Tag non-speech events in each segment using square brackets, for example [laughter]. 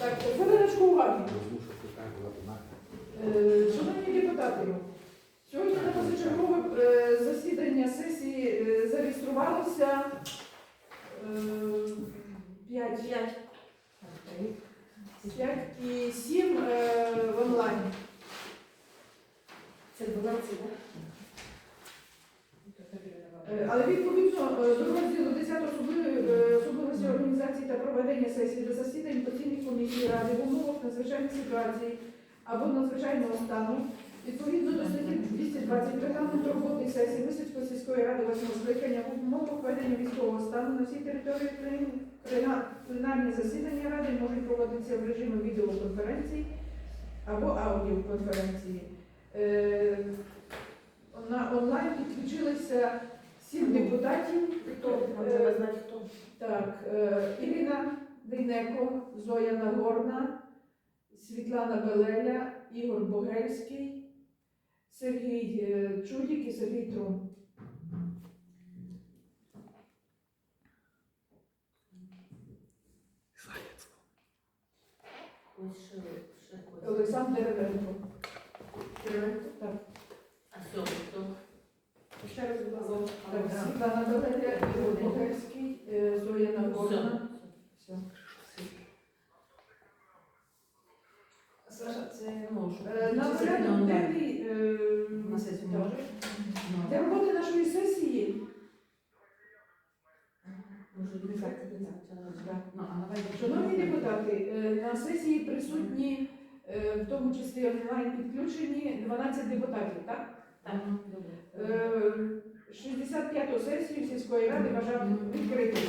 Так, хвилиночку уваги. Ладна. Е, Шановні депутати, сьогодні на позачергове е, засідання сесії е, зареєструвалося е, 5, 5 і 7 в онлайн. Це 12, так? Е, Але відповідно е, до розділу 10 е, особливості організації та проведення сесії до засідань постійних комісій ради в умовах надзвичайної ситуації або надзвичайного стану, відповідно до статті 220 регламенту роботи сесії Висоцької сільської ради 8 скликання в умовах ведення військового стану на всій території України пленарні засідання ради можуть проводитися в режимі відеоконференції або аудіоконференції. На онлайн підключилися сім депутатів. Хто? Треба знати, хто. Так, е, Ірина Дейнеко, Зоя Нагорна, Світлана Белеля, Ігор Богельський, Сергій е, Чудік і Сергій хтось. Олександр Деревенко. Деревенко, так. А сьомий хто? Ще раз, будь ласка. Белеля, Ігор е, Зоя Нагорна. Все. Саша, це не можу. Е, На порядок денний е, На сесію так. може? для роботи нашої сесії Може, він так, він так. Ну, а давай. Шановні депутати, е, на сесії присутні, е, в тому числі онлайн підключені 12 депутатів, так? Так, добре. Е, 65-ту сесію сільської ради бажав відкритою.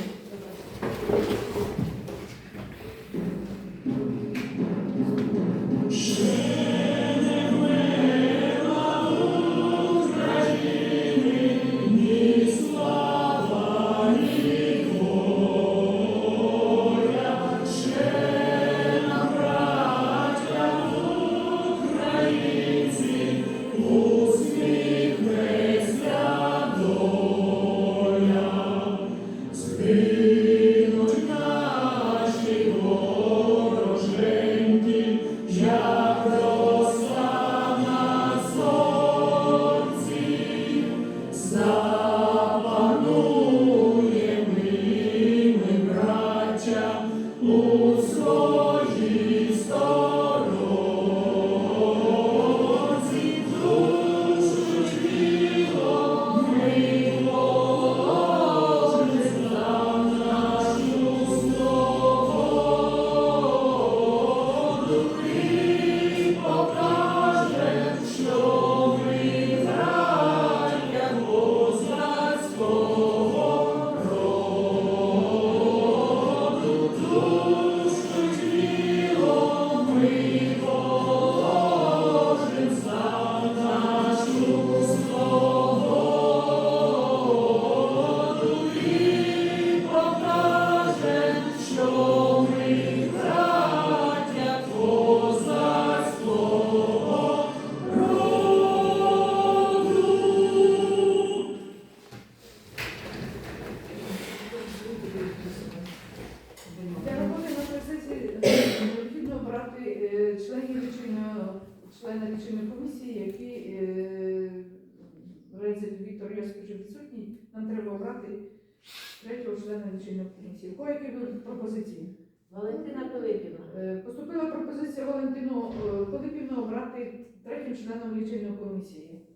Пилипівна. Е, Поступила пропозиція Валентину е, Пилипівну обрати третім членом лічильної комісії.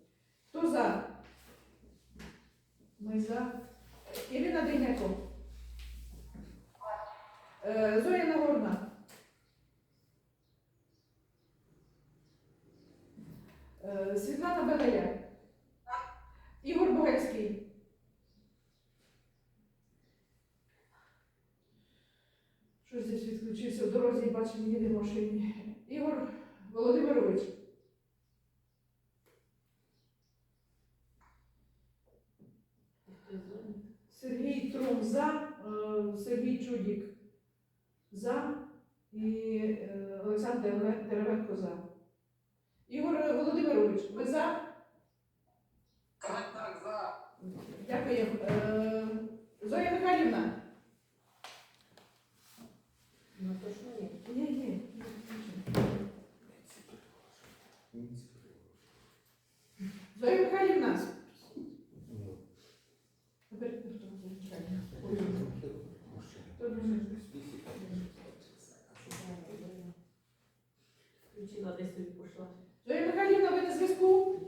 Хто за? Ми за. Ірина Дейнеко. Е, Зоя Нагорна. Світлана Белея. Ігор Богельський. Щось в дорозі, бачив, їде в машині. Ігор Володимирович. Сергій Трум за, е, Сергій Чудік за і е, Олександр Деревенко за. Ігор Володимирович, ви за? Так, так, за. Дякую. Е, Зоя Михайлівна, Ну, то що Я собі пішла. Зоя Михайлівна, ви на зв'язку?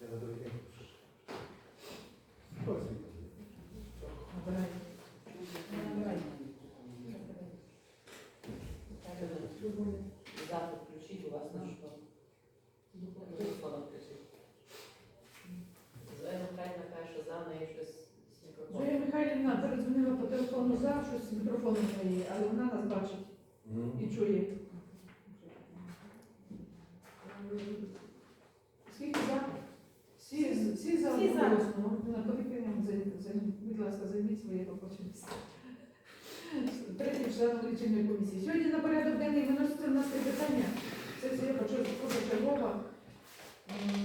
Я на другий день. Запит включіть у вас на що? Телефоном включіть. Зоя Михайлівна каже, що за неї щось з мікрофоном. Зоя Михайлівна передзвонила по телефону за щось з мікрофоном в неї, але вона нас бачить і чує. Скільки за? Всі, з- всі за Всі за. одноголосно. На колективному займіть, займіть, будь ласка, займіть своє робоче місце. Третій член лічильної комісії. Сьогодні на порядок денний виноситься в нас три питання. Сесія позачергова. М,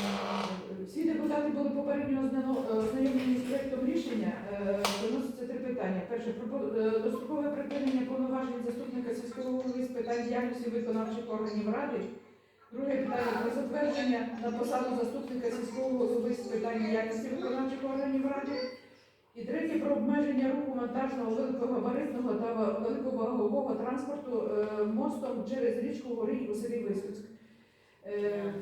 Всі депутати були попередньо ознайомлені з проектом рішення. Е, Виноситься три питання. Перше пропо- е, дострокове припинення повноважень заступника сільського голови з питань діяльності виконавчих органів ради. Друге питання про затвердження на посаду заступника сільського голови з питань діяльності виконавчих органів ради. Про обмеження руху монтажного великогабаритного та великовагового транспорту е, мостом через річку Горій у селі Висоцьк. Е,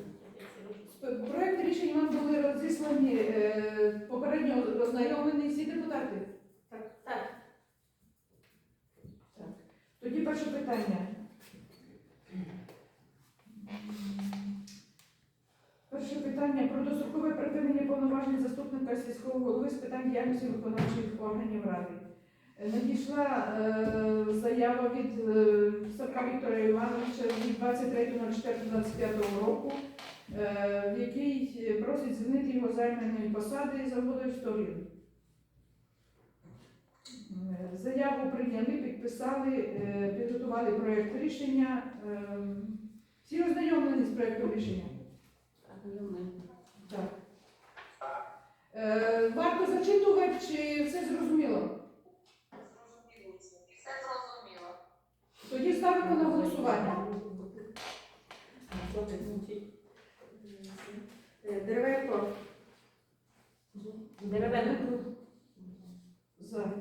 Проект рішень вам були розіслані е, попередньо ознайомлені всі депутати. Так, так. Тоді перше питання. Перше питання про дострокове припинення повноважень заступника сільського голови з питань діяльності виконавчих органів ради. Е, Надійшла е, заява від е, Савка Віктора Івановича від 23.04.25 року, е, в якій просить звільнити його займаної посади за волею сторін. Е, Заяву прийняли, підписали, е, підготували проєкт рішення. Е, Всі ознайомлені з проєктом рішення? Так. Е, Варто зачитувати, чи все зрозуміло? Зрозуміло. Все зрозуміло. Тоді ставимо на голосування. Деревенко, Деревенко. За.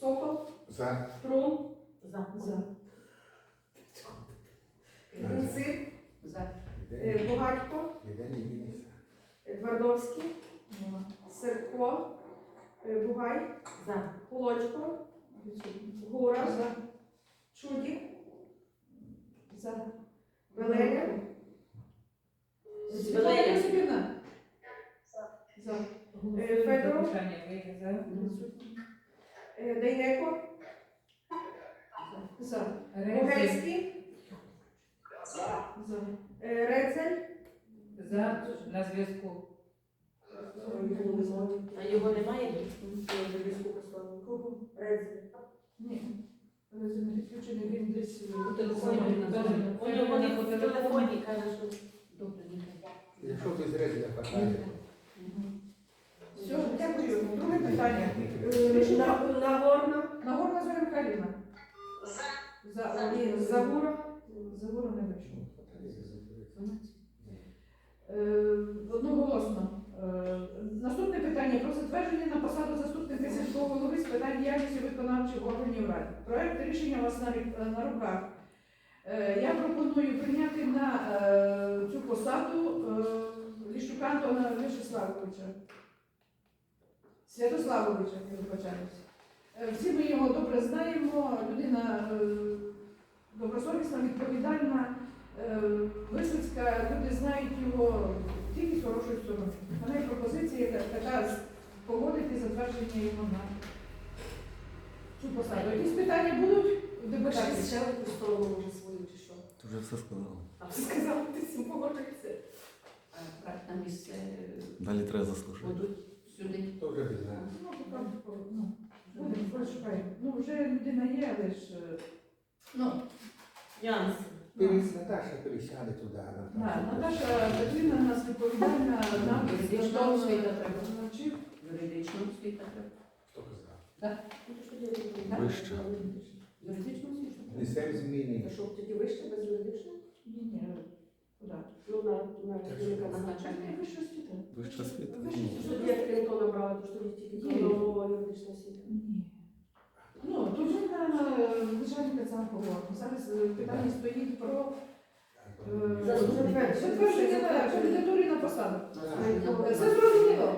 Сокол? За. Трун, За. За. Гунцир, За. е, Бугатько, Єдиний міністр. Е, Серко, е, Бугай. Гора, За. Чудік, Веленя. За. е, Федоров, е, Дейнеко, е, Рецель, За. На зв'язку. А його немає? Кого? Ні. Він десь е, У телефоні він Добре. названий. У нього не по телефоні каже, що Добре, Якщо без резіля хватає. Все, дякую. Друге питання. Е, Рішення Нагорна, Нагорна Зоря Михайлівна. За. За. ні, Загура, Загора не вийшов. Е, Одноголосно. Е, Наступне питання про затвердження на посаду заступника сільського голови з питань діяльності виконавчих органів ради. Проект рішення у вас на, на руках. Е, Я пропоную прийняти на е, цю посаду е, Ліщука Антона Вячеславовича. Святославовича, я вибачаюся. Е, Всі ми його добре знаємо. Людина е, добросовісна, відповідальна. Е, Висоцька, люди знають його тільки з хорошої сторони. У мене є пропозиція та- така погодити затвердження його на цю посаду. Якісь питання будуть депутатів? ще одну сторону може свою чи що? Ти вже все сказав. А ти сказав, ти з цим погоджуєшся. На місце Далі треба заслухати. будуть сюди. То вже. Ну, поки, ну, будемо. Ну, вже людина є, але ж, е, ну, Янс. Перес- Наташа пересяде туди. на, Наташа Петрівна у нас відповідальна, нам Юридична освіта треба. навчив. Юридичну освіту треба. Хто казав? Вище. Юридичну освіту. Несем зміни. Що тоді вище без юридичного? Ні, ні, куди? Ну, на, на, Так, керівника на на начальника. Вища освіта. Вища освіта? Вища Тоді як керівника набрала, то тоді тільки юридичного освіти. Ні. Ну, тут зараз е, питання стоїть про е, Затвердження. затвердження кандидатури на посаду. Це зрозуміло.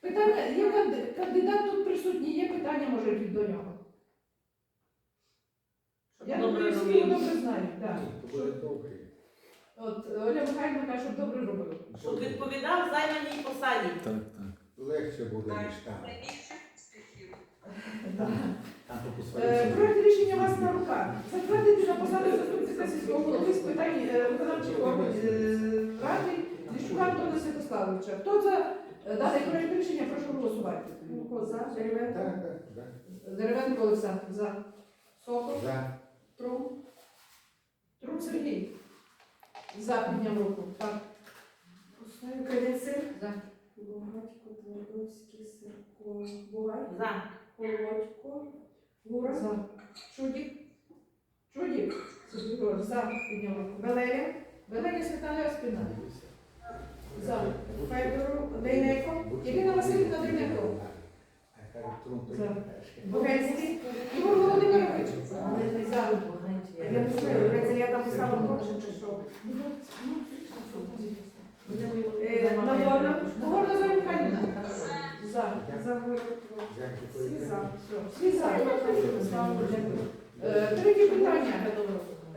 Питання, є канди- кандидат тут присутній, є питання, може, якісь до нього. Я думаю, всі його добре знають. так. От Оля Михайлівна каже, щоб добре робив. Щоб відповідав займаній посаді. Так, так. Легше буде, ніж там. Найбільше [laughs] Е, своїй Проект рішення у вас на руках. Затвердити на посаду заступника сільського голови з питань е, виконавчих органів е, ради Ліщука Антона Святославовича. Хто за е, даний проект рішення, прошу голосувати. Луко за, Деревенко. Деревенко Олександр за. Сокол. За. Трум. Трум Сергій. За підняв руку. Так. Пустаю Кривенцир, За. Богатько, Твардовський, Сирко, Бугай, За. Колодько, Гура, За. Чудік. Чудік. За підняв руку. Валерія, Велення Світлана Спина. За. Федору, Дейнеко, Ірина Васильівна Дейнеко. За. Богельський, Ігор Володимирович. За. я не знаю, Гриця, я там поставила гроші чи що. Е, Нагорна, Нагорна Зоя Михайлівна. За. за Город, всі за. Всі за. Е, Третє питання.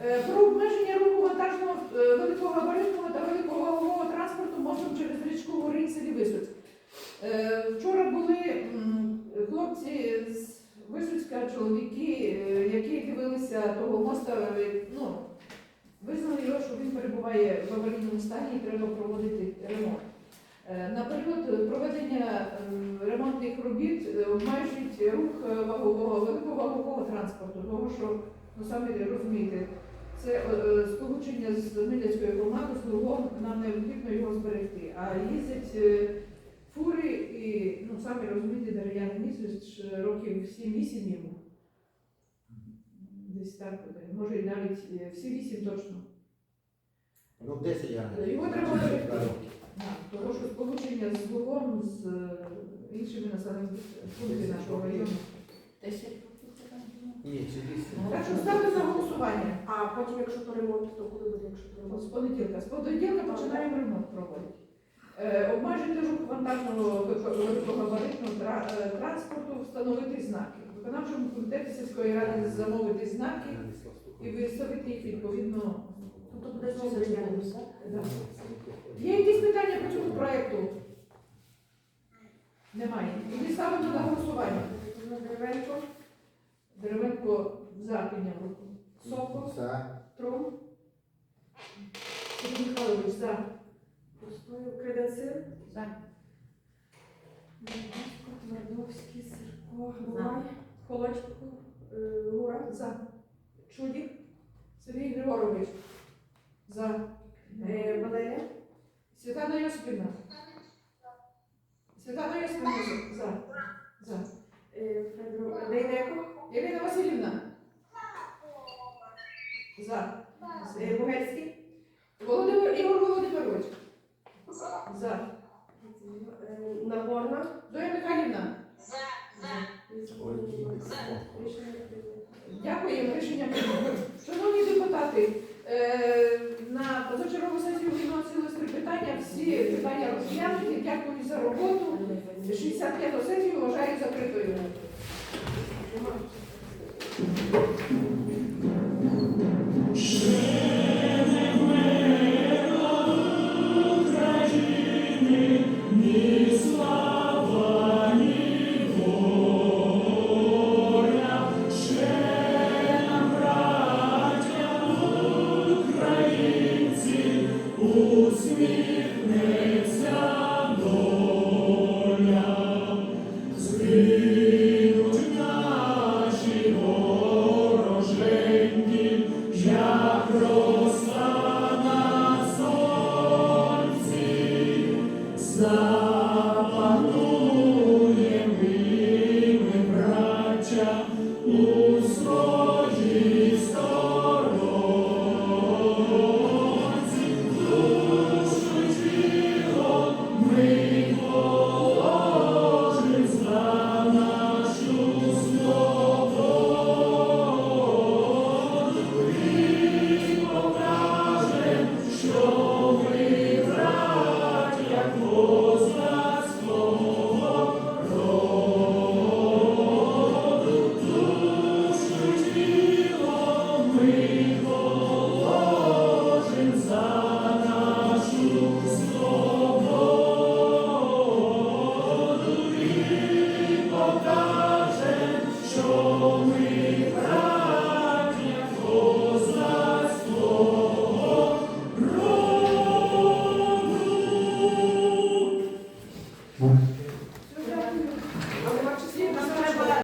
Е, Про обмеження руху вантажного е, великого габаритного та великого вагового транспорту мостом через річку Горинь селі Висоцьк. Е, Вчора були м, хлопці з Висоцька, чоловіки, е, які дивилися того моста, е, ну, визнали його, що він перебуває в аварійному стані і треба проводити ремонт. Е, На період проведення е, ремонтних робіт е, обмежують рух вагового, великовагового транспорту, тому що, ну самі розумієте, це сполучення з Хмельницькою громадою, з Лугом, нам необхідно його зберегти. А їздять фури і, ну самі розумієте, дерев'яний місяць років 7-8 йому. Десь так буде. Може і навіть всі 8 точно. Ну, 10 я Його треба. Тому що сполучення з Лугом, з е, іншими населеними пунктами нашого району. Ні, чи 10. Так що ставте на голосування. А потім, якщо то ремонт, то коли буде, якщо то З понеділка. З понеділка починаємо ремонт проводити. Е, обмежити рух вантажного великогабаритного тра- е, транспорту, встановити знаки. Виконавчому комітеті сільської ради замовити знаки і виставити їх відповідно. Тобто буде знову дерев'яний. Є якісь питання по цьому проєкту? Немає. Тоді ставимо на голосування. Деревенко, Деревенко за підняв руку. Сокол, За. Трум. Сергій Михайлович за. Пустою Кривенцир, За. Богатько, Твардовський, Сирко, Бугай, Колодько, е, Гура, За. Чудік, Сергій Григорович. За. е, Валерія, Світлана Йосипівна. Світлана Йосипівна за. За. е, Федору, Дейнеко, Ірина Васильівна. За. е, Богельський, Володимир Ігор Володимирович. За. Е, Нагорна, Зоя Михайлівна. За. Рішення прийнято. Дякуємо. Рішення прийнято. Шановні депутати, питання розглянуті. Дякую за роботу. 65 сесію вважаю закритою. Mm-hmm.